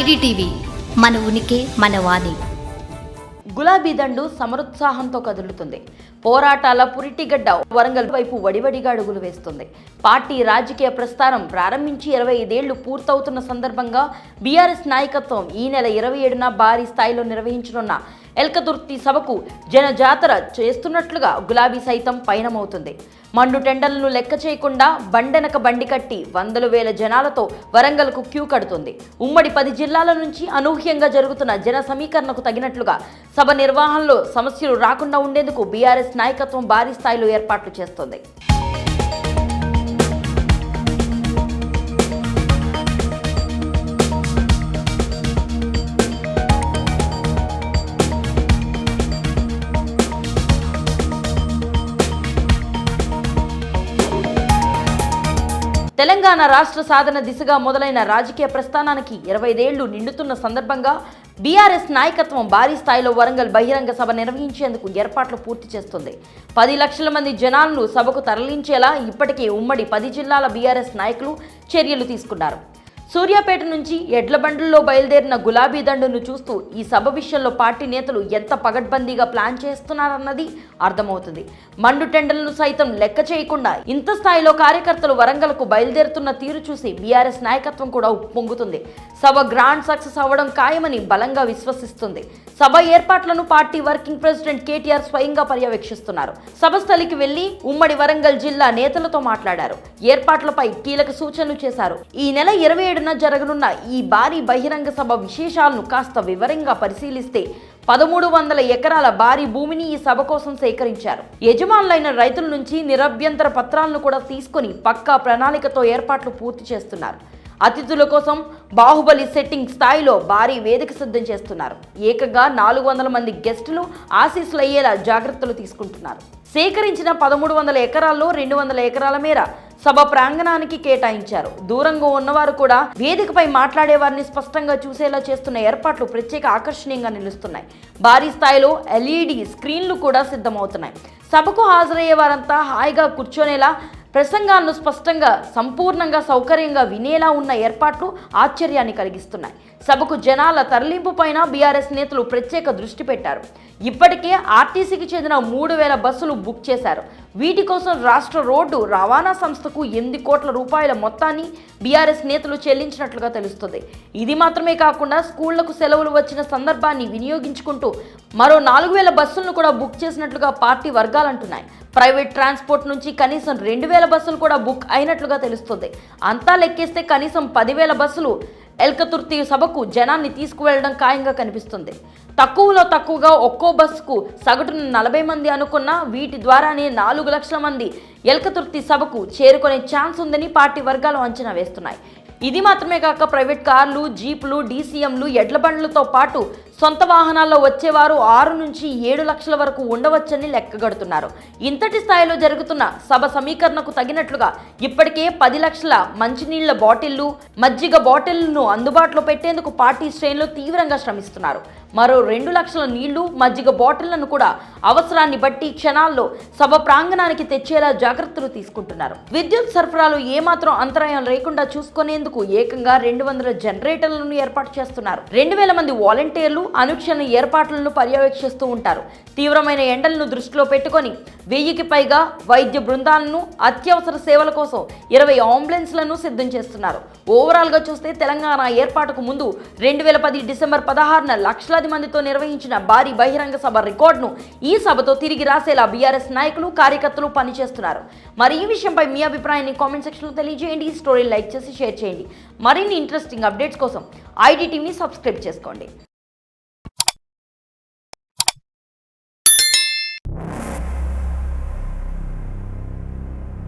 IDTV మన ఉనికి మన వాణి. గులాబీ దండు సమరుత్సాహంతో కదులుతుంది. పోరాటాల పురిటిగడ్డ వరంగల్ వైపు వడివడిగా అడుగులు వేస్తుంది. పార్టీ రాజకీయ ప్రస్థానం ప్రారంభించి ఇరవై ఐదేళ్ళు పూర్తవుతున్న సందర్భంగా బీఆర్ఎస్ నాయకత్వం ఈ నెల ఇరవై ఏడున భారీ స్థాయిలో నిర్వహించనున్న ఎల్కతుర్తి సభకు జనజాతర చేస్తున్నట్లుగా గులాబీ సైతం పయనమవుతుంది. మండు టెండర్లను లెక్క చేయకుండా బండెనక బండి కట్టి వందల వేల జనాలతో వరంగల్కు క్యూ కడుతుంది. ఉమ్మడి పది జిల్లాల నుంచి అనూహ్యంగా జరుగుతున్న జన సమీకరణకు తగినట్లుగా సభ నిర్వహణలో సమస్యలు రాకుండా ఉండేందుకు బీఆర్ఎస్ నాయకత్వం భారీ స్థాయిలో ఏర్పాట్లు చేస్తోంది. తెలంగాణ రాష్ట్ర సాధన దిశగా మొదలైన రాజకీయ ప్రస్థానానికి ఇరవై ఐదేళ్ళు నిండుతున్న సందర్భంగా బీఆర్ఎస్ నాయకత్వం భారీ స్థాయిలో వరంగల్ బహిరంగ సభ నిర్వహించేందుకు ఏర్పాట్లు పూర్తి చేస్తుంది. పది లక్షల మంది జనాలను సభకు తరలించేలా ఇప్పటికే ఉమ్మడి పది జిల్లాల బీఆర్ఎస్ నాయకులు చర్యలు తీసుకున్నారు. సూర్యాపేట నుంచి ఎడ్ల బండ్లలో బయలుదేరిన గులాబీ దండును చూస్తూ ఈ సభ విషయంలో పార్టీ నేతలు ఎంత పగడ్బందీగా ప్లాన్ చేస్తున్నారన్నది అర్థమవుతుంది. మండు టెండర్లను సైతం లెక్క చేయకుండా ఇంత స్థాయిలో కార్యకర్తలు వరంగల్కు బయలుదేరుతున్న తీరు చూసి బీఆర్ఎస్ నాయకత్వం కూడా ఉప్పొంగుతుంది. సభ గ్రాండ్ సక్సెస్ అవ్వడం ఖాయమని బలంగా విశ్వసిస్తుంది. సభ ఏర్పాట్లను పార్టీ వర్కింగ్ ప్రెసిడెంట్ కేటీఆర్ స్వయంగా పర్యవేక్షిస్తున్నారు. సభ స్థలికి వెళ్ళి ఉమ్మడి వరంగల్ జిల్లా నేతలతో మాట్లాడారు. ఏర్పాట్లపై కీలక సూచనలు చేశారు. ఈ నెల ఇరవై ఏడున జరగనున్న ఈ భారీ బహిరంగ సభ విశేషాలను కాస్త వివరంగా పరిశీలిస్తే పదమూడు వందల ఎకరాల భారీ భూమిని ఈ సభ కోసం సేకరించారు. యజమానులైన రైతుల నుంచి నిరభ్యంతర పత్రాలను కూడా తీసుకొని పక్కా ప్రణాళికతో ఏర్పాట్లు పూర్తి చేస్తున్నారు. అతిథుల కోసం బాహుబలి సెట్టింగ్ స్థాయిలో భారీ వేదిక సిద్ధం చేస్తున్నారు. ఏకంగా నాలుగు వందల మంది గెస్టులు ఆశీస్సులు అయ్యేలా జాగ్రత్తలు తీసుకుంటున్నారు. సేకరించిన పదమూడు వందల ఎకరాల్లో రెండు వందల ఎకరాల మేర సభ ప్రాంగణానికి కేటాయించారు. దూరంగా ఉన్నవారు కూడా వేదికపై మాట్లాడే వారిని స్పష్టంగా చూసేలా చేస్తున్న ఏర్పాట్లు ప్రత్యేక ఆకర్షణీయంగా నిలుస్తున్నాయి. భారీ స్థాయిలో ఎల్ఈడి స్క్రీన్లు కూడా సిద్ధమవుతున్నాయి. సభకు హాజరయ్యే వారంతా హాయిగా కూర్చొనేలా ప్రసంగాలను స్పష్టంగా సంపూర్ణంగా సౌకర్యంగా వినేలా ఉన్న ఏర్పాట్లు ఆశ్చర్యాన్ని కలిగిస్తున్నాయి. సభకు జనాల తరలింపు పైన బీఆర్ఎస్ నేతలు ప్రత్యేక దృష్టి పెట్టారు. ఇప్పటికే ఆర్టీసీకి చెందిన మూడు వేల బస్సులు బుక్ చేశారు. వీటి కోసం రాష్ట్ర రోడ్డు రవాణా సంస్థకు ఎనిమిది కోట్ల రూపాయల మొత్తాన్ని బీఆర్ఎస్ నేతలు చెల్లించినట్లుగా తెలుస్తుంది. ఇది మాత్రమే కాకుండా స్కూళ్ళకు సెలవులు వచ్చిన సందర్భాన్ని వినియోగించుకుంటూ మరో నాలుగు వేల బస్సులను కూడా బుక్ చేసినట్లుగా పార్టీ వర్గాలు అంటున్నాయి ప్రైవేట్ ట్రాన్స్పోర్ట్ నుంచి కనీసం రెండు వేల బస్సులు కూడా బుక్ అయినట్లుగా తెలుస్తుంది. అంతా లెక్కేస్తే కనీసం పదివేల బస్సులు ఎల్కతుర్తి సభకు జనాన్ని తీసుకువెళ్ళడం ఖాయంగా కనిపిస్తుంది. తక్కువలో తక్కువగా ఒక్కో బస్సుకు సగటున నలభై మంది అనుకున్న వీటి ద్వారానే నాలుగు లక్షల మంది ఎల్కతుర్తి సభకు చేరుకునే ఛాన్స్ ఉందని పార్టీ వర్గాలు అంచనా వేస్తున్నాయి. ఇది మాత్రమే కాక ప్రైవేట్ కార్లు జీపులు డీసీఎంలు ఎడ్ల బండ్లతో పాటు సొంత వాహనాల్లో వచ్చేవారు ఆరు నుంచి ఏడు లక్షల వరకు ఉండవచ్చని లెక్కగడుతున్నారు. ఇంతటి స్థాయిలో జరుగుతున్న సభ సమీకరణకు తగినట్లుగా ఇప్పటికే పది లక్షల మంచినీళ్ళ బాటిళ్ళు మజ్జిగ బాటిళ్ళను అందుబాటులో పెట్టేందుకు పార్టీ శ్రేణులు తీవ్రంగా శ్రమిస్తున్నారు. మరో రెండు లక్షల నీళ్ళు మజ్జిగ బాటిళ్ళను కూడా అవసరాన్ని బట్టి క్షణాల్లో సభ ప్రాంగణానికి తెచ్చేలా జాగ్రత్తలు తీసుకుంటున్నారు. విద్యుత్ సరఫరాలు ఏమాత్రం అంతరాయం లేకుండా చూసుకునేందుకు ఏకంగా రెండు వందల జనరేటర్లను ఏర్పాటు చేస్తున్నారు. రెండు వేల మంది వాలంటీర్లు అనుక్షణ ఏర్పాట్లను పర్యవేక్షిస్తూ ఉంటారు. తీవ్రమైన ఎండలను దృష్టిలో పెట్టుకొని వెయ్యికి పైగా వైద్య బృందాలను అత్యవసర సేవల కోసం ఇరవై అంబులెన్స్లను సిద్ధం చేస్తున్నారు. ఓవరాల్గా చూస్తే తెలంగాణ ఏర్పాటుకు ముందు రెండు వేల పది డిసెంబర్ పదహారున లక్షలాది మందితో నిర్వహించిన భారీ బహిరంగ సభ రికార్డును ఈ సభతో తిరిగి రాసేలా బీఆర్ఎస్ నాయకులు కార్యకర్తలు పనిచేస్తున్నారు. మరి ఈ విషయంపై మీ అభిప్రాయాన్ని కామెంట్ సెక్షన్లో తెలియజేయండి. ఈ స్టోరీ లైక్ చేసి షేర్ చేయండి. మరిన్ని ఇంట్రెస్టింగ్ అప్డేట్స్ కోసం ఐడి టీవీని సబ్స్క్రైబ్ చేసుకోండి.